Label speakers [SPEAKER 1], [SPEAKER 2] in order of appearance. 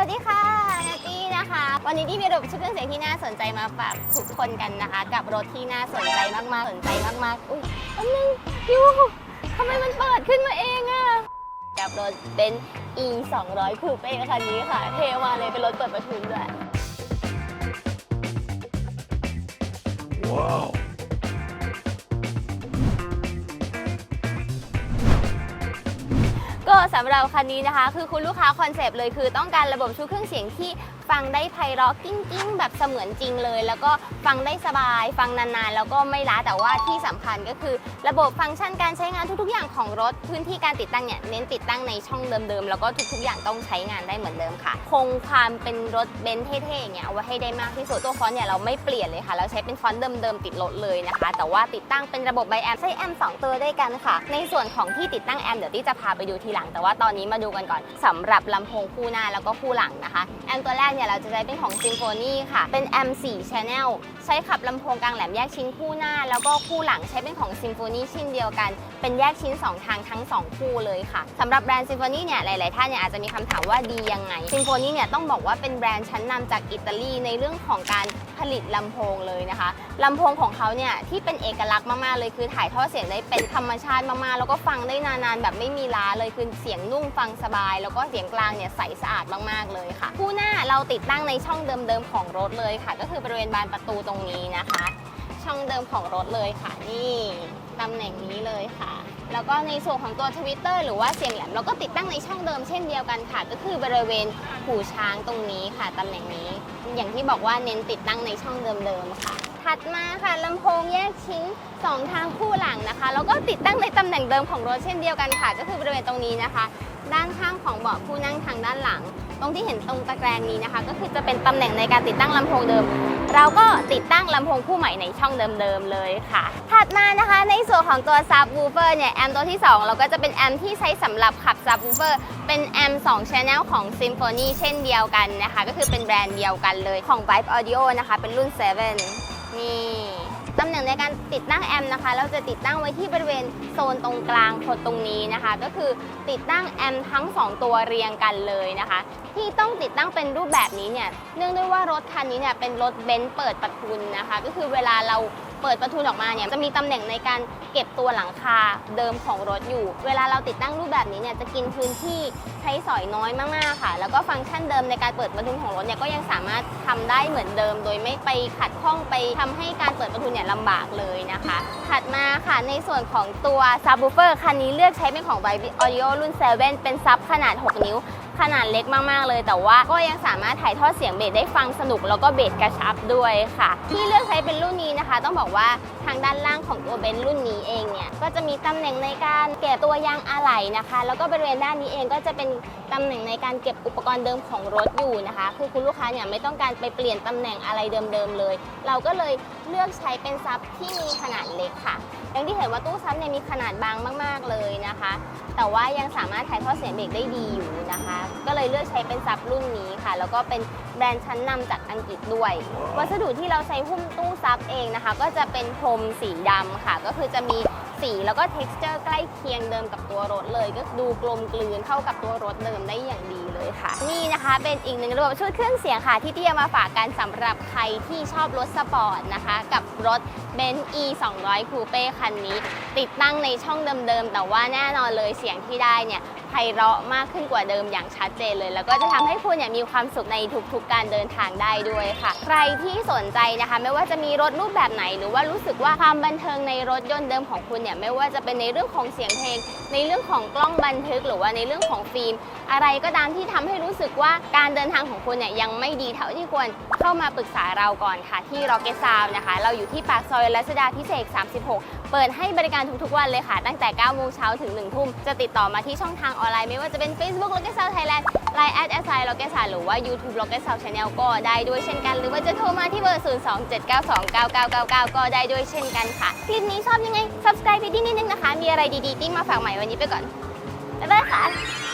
[SPEAKER 1] วัสดีค่ะนาตี้นะคะ วันนี้ที่มีระบบชุดเครื่องเสียงที่น่าสนใจมาฝากทุกคนกันนะคะ กับรถที่น่าสนใจมากๆ สนใจมากๆ อุ้ยอันนึงยูทำไมมันเปิดขึ้นมาเองอะกับรถเป็น e 2 0 0คูเป้คันนี้ค่ะ เทมาเลยเป็นรถเปิดประทุนด้วย สำหรับคันนี้นะคะ คือคุณลูกค้าคอนเซปต์เลยคือต้องการระบบชุดเครื่องเสียงที่ฟังได้ไพเราะกิ้งกิ้งแบบเสมือนจริงเลย แล้วก็ฟังได้สบาย ฟังนานๆ แล้วก็ไม่ล้าแต่ว่าที่สำคัญก็คือ ระบบฟังก์ชันการใช้งานทุกๆ อย่างของรถ พื้นที่การติดตั้งเนี่ยเน้นติดตั้งในช่องเดิมๆ แล้วก็ทุกๆ อย่างต้องใช้งานได้เหมือนเดิมค่ะ คงความเป็นรถเบนซ์เท่ๆอย่างเงี้ยเอาไว้ให้ได้มากที่สุดตัวฟอนต์เนี่ยเราไม่เปลี่ยนเลยค่ะ เราใช้เป็นฟอนต์เดิมๆติดรถเลยนะคะ แต่ว่าติดตั้งเป็นระบบไบแอมใช้แอมสองตัวด้วยกันค่ะ ในส่วนของที่ติดตั้งแอมเดี๋ยวที่จะพาไปดูทีหลังแต่ว่าตอนนี้มาดูกันก่อนสำหรับลำโพงคู่หน้าแล้วก็คู่หลังนะคะ แอมตัวแรกเนี่ยเราจะใช้เป็นของ Symphony ค่ะ เป็นแอม4 Channel ใช้ขับลำโพงกลางแหลมแยกชิ้นคู่หน้า แล้วก็คู่หลังใช้เป็นของ Symphony ชิ้นเดียวกัน เป็นแยกชิ้น 2 ทางทั้ง 2 คู่เลยค่ะสำหรับแบรนด์ Symphony เนี่ยหลาย ๆ ท่านเนี่ยอาจจะมีคำถามว่าดียังไง Symphony เนี่ยต้องบอกว่าเป็นแบรนด์ชั้นนำจากอิตาลีในเรื่องของการผลิตลำโพงเลยนะคะลำโพงของเขาเนี่ยที่เป็นเอกลักษณ์มาก ๆ เลยคือถ่ายทอดเสียงได้เป็นธรรมชาติมาก ๆ แล้วก็ฟังได้นาน ๆ แบบไม่มีล้าเลยคือเสียงนุ่มฟังสบาย แล้วก็เสียงกลางเนี่ยใสสะอาดมากๆเลยค่ะ คู่หน้าเราติดตั้งในช่องเดิมๆของรถเลยค่ะ ก็คือบริเวณบานประตูตรงนี้นะคะ ช่องเดิมของรถเลยค่ะ นี่ตำแหน่งนี้เลยค่ะ แล้วก็ในส่วนของตัวทวิตเตอร์หรือว่าเสียงแหลมเราก็ติดตั้งในช่องเดิมเช่นเดียวกันค่ะ ก็คือบริเวณหูช้างตรงนี้ค่ะตำแหน่งนี้ อย่างที่บอกว่าเน้นติดตั้งในช่องเดิมๆค่ะ ถัดมาค่ะลำโพงแยกชิ้น 2 ทางคู่หลังนะคะ แล้วก็ติดตั้งในตำแหน่งเดิมของรถเช่นเดียวกันค่ะ ก็คือบริเวณตรงนี้นะคะ ด้านข้างของเบาะผู้นั่งทางด้านหลัง ตรงที่เห็นตรงตะแกรงนี้นะคะ ก็คือจะเป็นตำแหน่งในการติดตั้งลำโพงเดิม เราก็ติดตั้งลำโพงคู่ใหม่ในช่องเดิมๆเลยค่ะ ถัดมานะคะในส่วนของตัวซับวูเฟอร์เนี่ยแอมตัวที่ 2 เราก็จะเป็นแอมที่ใช้สำหรับขับซับวูเฟอร์เป็นแอม2 Channel ของ Symphony เช่นเดียวกันนะคะ ก็คือเป็นแบรนด์เดียวกันเลยของ Vibe Audio นะคะ เป็นรุ่น 7 นี่ตำแหน่งในการติดตั้งแอมนะคะ เราจะติดตั้งไว้ที่บริเวณโซนตรงกลางคนตรงนี้นะคะ ก็คือติดตั้งแอมทั้ง 2 ตัวเรียงกันเลยนะคะ ที่ต้องติดตั้งเป็นรูปแบบนี้เนี่ยเนื่องด้วยว่ารถคันนี้เนี่ยเป็นรถเบนซ์เปิดประทุนนะคะ ก็คือเวลาเราเปิดประทุนออกมาเนี่ยจะมีตำแหน่งในการเก็บตัวหลังคาเดิมของรถอยู่ เวลาเราติดตั้งรูปแบบนี้เนี่ยจะกินพื้นที่ ช้สอยน้อยมากๆค่ะ แล้วก็ฟังก์ชันเดิมในการเปิดประทุนของรถเนี่ยก็ยังสามารถทำได้เหมือนเดิม โดยไม่ไปขัดข้องไปทำให้การเปิดประทุนเนี่ยลำบากเลยนะคะ ถัดมาค่ะในส่วนของตัวซับ w ูเฟอร์คันนี้เลือกใช้เป็นของ Vibe Audio รุ่น 7 เป็นซับขนาด 6 นิ้วขนาดเล็กมาก ๆ เลย แต่ว่าก็ยังสามารถถ่ายทอดเสียงเบสได้ฟังสนุกแล้วก็เบสกระชับด้วยค่ะ ที่เลือกใช้เป็นรุ่นนี้นะคะ ต้องบอกว่าทางด้านล่างของตัวเบนซ์รุ่นนี้เองเนี่ยก็จะมีตำแหน่งในการเก็บตัวยางอะไหล่นะคะ แล้วก็บริเวณด้านนี้เองก็จะเป็นตำแหน่งในการเก็บอุปกรณ์เดิมของรถอยู่นะคะ คือคุณลูกค้าเนี่ยไม่ต้องการไปเปลี่ยนตำแหน่งอะไรเดิมๆเลย เราก็เลยเลือกใช้เป็นซับที่มีขนาดเล็กค่ะอย่างที่เห็นว่าตู้ซับเนี่ยมีขนาดบางมาก ๆเลยนะคะ แต่ว่ายังสามารถถ่ายทอดเสียงเบรกได้ดีอยู่นะคะ ก็เลยเลือกใช้เป็นซับรุ่นนี้ค่ะ แล้วก็เป็นแบรนด์ชั้นนำจากอังกฤษด้วย วัสดุที่เราใช้หุ้มตู้ซับเองนะคะ ก็จะเป็นพรมสีดำค่ะ ก็คือจะมี สีแล้วก็ t e x t อร์ใกล้เคียงเดิมกับตัวรถเลย ก็ดูกลมกลืนเข้ากับตัวรถเดิมได้อย่างดีเลยค่ะ นี่นะคะเป็นอีกหนึ่งระบบชุดเครื่องเสียงค่ะ ที่เตรียมมาฝากกันสำหรับใครที่ชอบรถสปอร์ตนะคะ กับรถ b e n z e 200 Coupe คันนี้ ติดตั้งในช่องเดิมๆ แต่ว่าแน่นอนเลยเสียงที่ได้เนี่ย ไพเราะมากขึ้นกว่าเดิมอย่างชัดเจนเลย แล้วก็จะทำให้คุณเนี่ยมีความสุขในทุกๆการเดินทางได้ด้วยค่ะ ใครที่สนใจนะคะ ไม่ว่าจะมีรถรูปแบบไหน หรือว่ารู้สึกว่าความบันเทิงในรถยนต์เดิมของคุณเนี่ยไม่ว่าจะเป็นในเรื่องของเสียงเพลง ในเรื่องของกล้องบันทึก หรือว่าในเรื่องของฟิล์ม อะไรก็ตามที่ทำให้รู้สึกว่าการเดินทางของคุณเนี่ยยังไม่ดีเท่าที่ควรเข้ามาปรึกษาเราก่อนค่ะที่ Rocket Sound นะคะ เราอยู่ที่ปากซอยรัชดาพิเศษ 36 เปิดให้บริการทุกๆวันเลยค่ะ ตั้งแต่ 9 โมงเช้าถึง 1 ทุ่ม จะติดต่อมาที่ช่องทางออนไลน์ ไม่ว่าจะเป็น Facebook Rocket Sound Thailand Line at s i Rocket Sound หรือว่า YouTube Rocket Sound Channel ก็ได้ด้วยเช่นกัน หรือว่าจะโทรมาที่เบอร์ 027929999 ก็ได้ด้วยเช่นกันค่ะ คลิปนี้ชอบยังไง subscribe ไปที่นิดนึงนะคะ มีอะไรดีๆติ้งมาฝากใหม่วันนี้ไปก่อนบ๊ายบายค่ะ